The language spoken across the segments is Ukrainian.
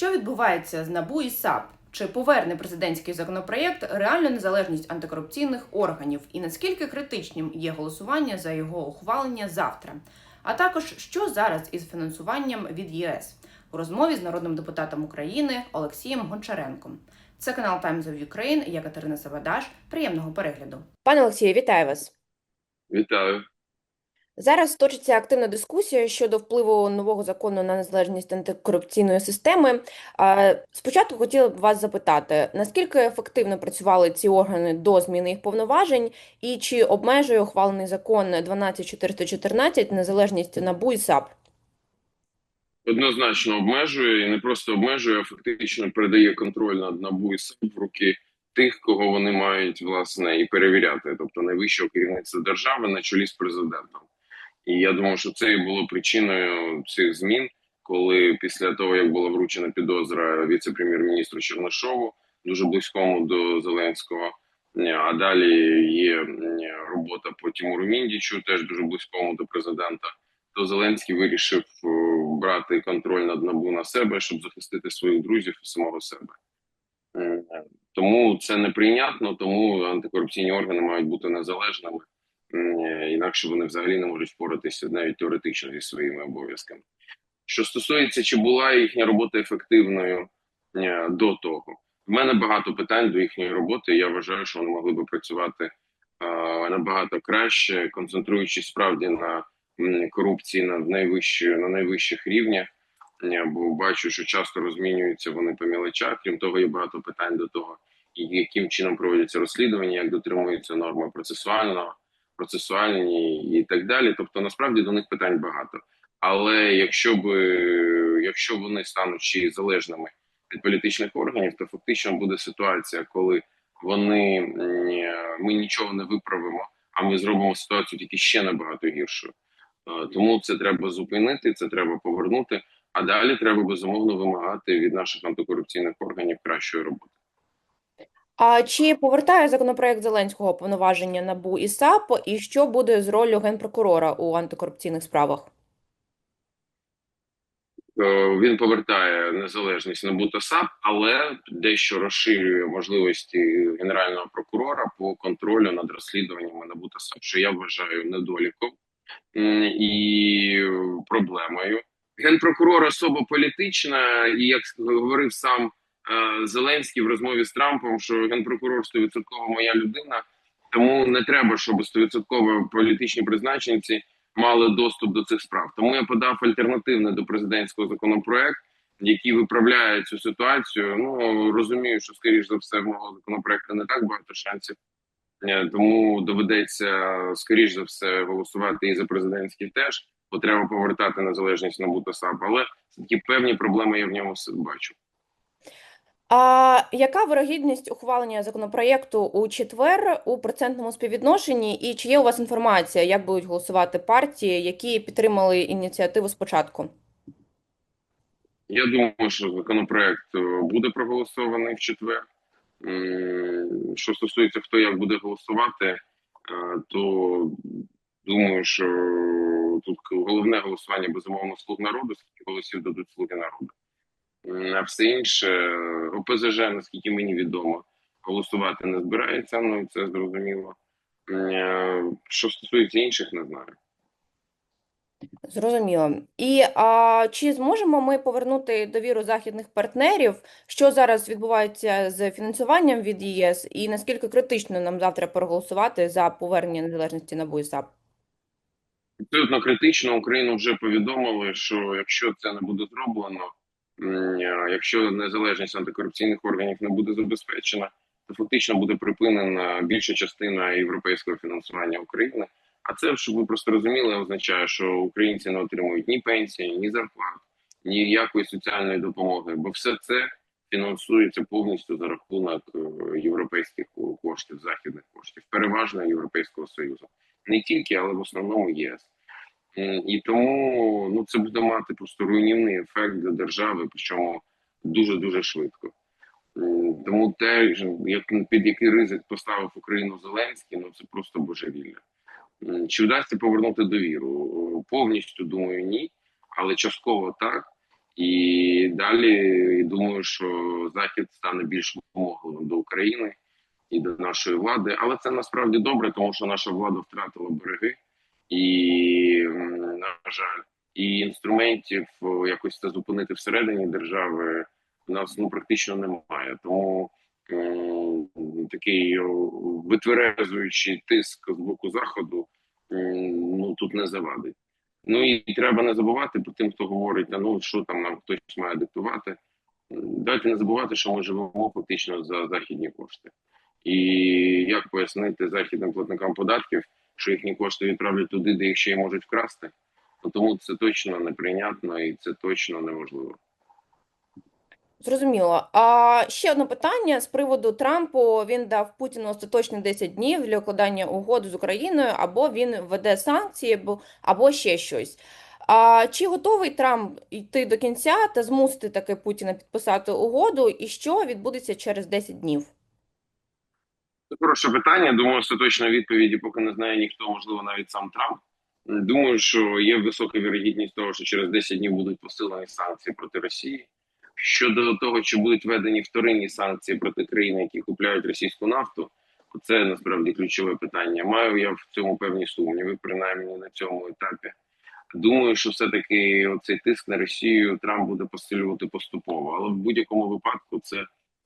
Що відбувається з НАБУ і САП? Чи поверне президентський законопроєкт реальну незалежність антикорупційних органів? І наскільки критичним є голосування за його ухвалення завтра? А також що зараз із фінансуванням від ЄС у розмові з народним депутатом України Олексієм Гончаренком. Це канал Times of Ukraine, я Катерина Савадаш. Приємного перегляду. Пане Олексію, вітаю вас. Вітаю. Зараз точиться активна дискусія щодо впливу нового закону на незалежність антикорупційної системи. Спочатку хотіла б вас запитати, наскільки ефективно працювали ці органи до зміни їх повноважень, і чи обмежує ухвалений закон 12414 незалежність НАБУ і САП? Однозначно обмежує і не просто обмежує, а фактично передає контроль над НАБУ і САП в руки тих, кого вони мають власне і перевіряти, тобто найвищого керівництва держави на чолі з президентом. І я думаю, що це і було причиною цих змін, коли після того як була вручена підозра віце-прем'єр-міністру Чернишову, дуже близькому до Зеленського. А далі є робота по Тимуру Міндічу, теж дуже близькому до президента. То Зеленський вирішив е, брати контроль над набу на себе, щоб захистити своїх друзів і самого себе. Е, Тому це неприйнятно, тому антикорупційні органи мають бути незалежними, Е, інакше вони взагалі не можуть впоратися навіть теоретично зі своїми обов'язками. Що стосується, чи була їхня робота ефективною е, до того, в мене багато питань до їхньої роботи. Я вважаю, що вони могли би працювати е, набагато краще, концентруючись справді на корупції на найвищих на найвищих рівнях. Е, Бо бачу, що часто розмінюються вони по мілочах. Крім того, є багато питань до того, яким чином проводяться розслідування, як дотримуються норми процесуального, процесуальні і так далі. Тобто, насправді до них питань багато. Але якщо б якщо вони стануть ще залежними від політичних органів, то фактично буде ситуація, коли вони ми нічого не виправимо, а ми зробимо ситуацію тільки ще набагато гіршою. Е, Тому це треба зупинити, це треба повернути. А далі треба безумовно вимагати від наших антикорупційних органів кращої роботи. А чи повертає законопроект Зеленського повноваження НАБУ і САП, і що буде з роллю генпрокурора у антикорупційних справах? Е, Він повертає незалежність НАБУ та САП, але дещо розширює можливості генерального прокурора по контролю над розслідуваннями НАБУ та САП, що я вважаю недоліком і проблемою. Генпрокурор особа політична, і як говорив сам Зеленський в розмові з Трампом, що генпрокурор 100% моя людина, тому не треба, щоб 100% політичні призначенці мали доступ до цих справ. Тому я подав альтернативний до президентського законопроект, який виправляє цю ситуацію. Ну розумію, що скоріш за все в мого законопроекту не так багато шансів. Е, Тому доведеться скоріш за все голосувати і за президентський теж, бо треба повертати незалежність НАБУ та САП. Але такі певні проблеми я в ньому бачу. А яка вирогідність ухвалення законопроєкту у четвер у процентному співвідношенні? І чи є у вас інформація, як будуть голосувати партії, які підтримали ініціативу спочатку? Я думаю, що законопроект е, буде проголосований в четвер. Що стосується хто як буде голосувати, е, то думаю, що тут головне голосування безумовно слуг народу, скільки голосів дадуть слуги народу. А все інше ОПЗЖ, наскільки мені відомо, голосувати не збирається. Ну це зрозуміло. Е, Що стосується інших, не знаю. Зрозуміло. І а, чи зможемо ми повернути довіру західних партнерів? Що зараз відбувається з фінансуванням від ЄС, і наскільки критично нам завтра проголосувати за повернення незалежності НАБУ і САП? Абсолютно критично Україну вже повідомили, що якщо це не буде зроблено, якщо незалежність антикорупційних органів не буде забезпечена, то фактично буде припинена більша частина європейського фінансування України. А це, щоб ви просто розуміли, означає, що українці не отримують ні пенсії, ні зарплат, ніякої соціальної допомоги, бо все це фінансується повністю за рахунок е, європейських коштів, західних коштів, переважно Європейського союзу, не тільки, але в основному ЄС. І тому ну це буде мати просто руйнівний ефект для держави, причому дуже дуже швидко. Тому те, як під який ризик поставив Україну Зеленський, ну це просто божевілля. Чи вдасться повернути довіру? Повністю думаю, ні, але частково так. І далі думаю, що Захід стане більш вимогливим до України і до нашої влади. Але це насправді добре, тому що наша влада втратила береги, і на жаль, і інструментів якось це зупинити всередині держави у нас ну практично немає. Тому такий о, витверезуючий тиск з боку заходу ну тут не завадить. Ну і треба не забувати про тим, хто говорить, ну що там нам хтось має диктувати. Давайте не забувати, що ми живемо фактично за західні кошти. І як пояснити західним платникам податків, що їхні кошти відправлять туди, де їх ще й можуть вкрасти. Тому це точно неприйнятно і це точно неможливо. Зрозуміло. А ще одне питання з приводу Трампу. Він дав Путіну остаточні 10 днів для укладання угоди з Україною, або він введе санкції, або ще щось. А чи готовий Трамп йти до кінця та змусити таки Путіна підписати угоду, і що відбудеться через 10 днів? Хороше питання. Думаю, остаточної відповіді поки не знає ніхто, можливо, навіть сам Трамп. Думаю, що є висока вірогідність того, що через 10 днів будуть посилені санкції проти Росії. Щодо того, чи будуть введені вторинні санкції проти країн, які купляють російську нафту, це насправді ключове питання. Маю я в цьому певні сумніви, принаймні на цьому етапі. Думаю, що все-таки оцей тиск на Росію Трамп буде посилювати поступово, але в будь-якому випадку це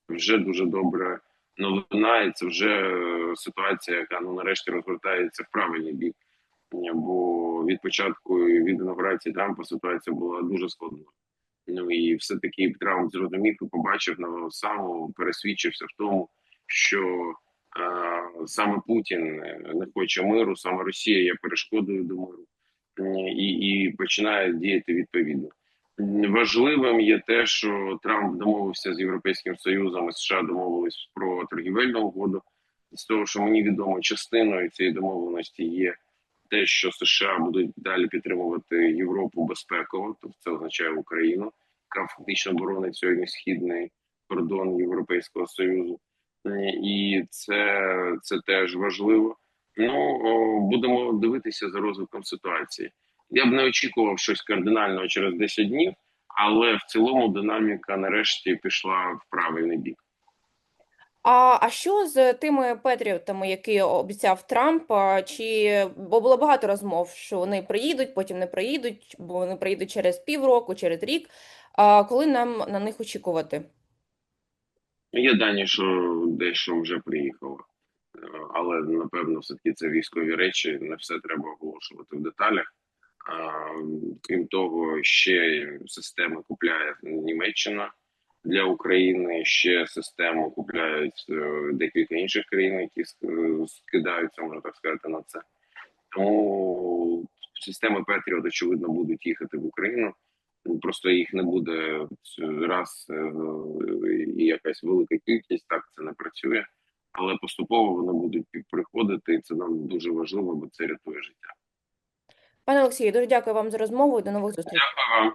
вже дуже добре новина, і це вже е, ситуація, яка ну нарешті розгортається в правильний бік. Бо від початку від інаугурації Трампа ситуація була дуже складною. Ну і все таки Трамп зрозумів і побачив на самому пересвідчився в тому, що е, саме Путін не хоче миру, саме Росія є перешкодою до миру і, і починає діяти відповідно. Важливим є те, що Трамп домовився з Європейським Союзом, і США домовились про торгівельну угоду. З того, що мені відомо, частиною цієї домовленості є те, що США будуть далі підтримувати Європу безпеково, тобто це означає Україну, яка фактично боронить сьогодні східний кордон Європейського Союзу, і це, це теж важливо. Ну будемо дивитися за розвитком ситуації. Я б не очікував щось кардинального через 10 днів, але в цілому динаміка нарешті пішла в правильний бік. А, а що з тими патріотами, які обіцяв Трамп? Чи бо було багато розмов, що вони приїдуть, потім не приїдуть, бо вони приїдуть через півроку, через рік. А коли нам на них очікувати? Є дані, що дещо вже приїхало, Е, але напевно, все таки це військові речі. Не все треба оголошувати в деталях. Крім того, ще системи купляє Німеччина для України. Ще систему купляють е, декілька інших країн, які скидаються, можна так сказати, на це. Тому системи Петріот, очевидно, будуть їхати в Україну. Просто їх не буде раз е, і якась велика кількість, так це не працює. Але поступово вони будуть приходити, і це нам дуже важливо, бо це рятує життя. Пане Олексію, дуже дякую вам за розмову. До нових зустрічей. Дякую вам.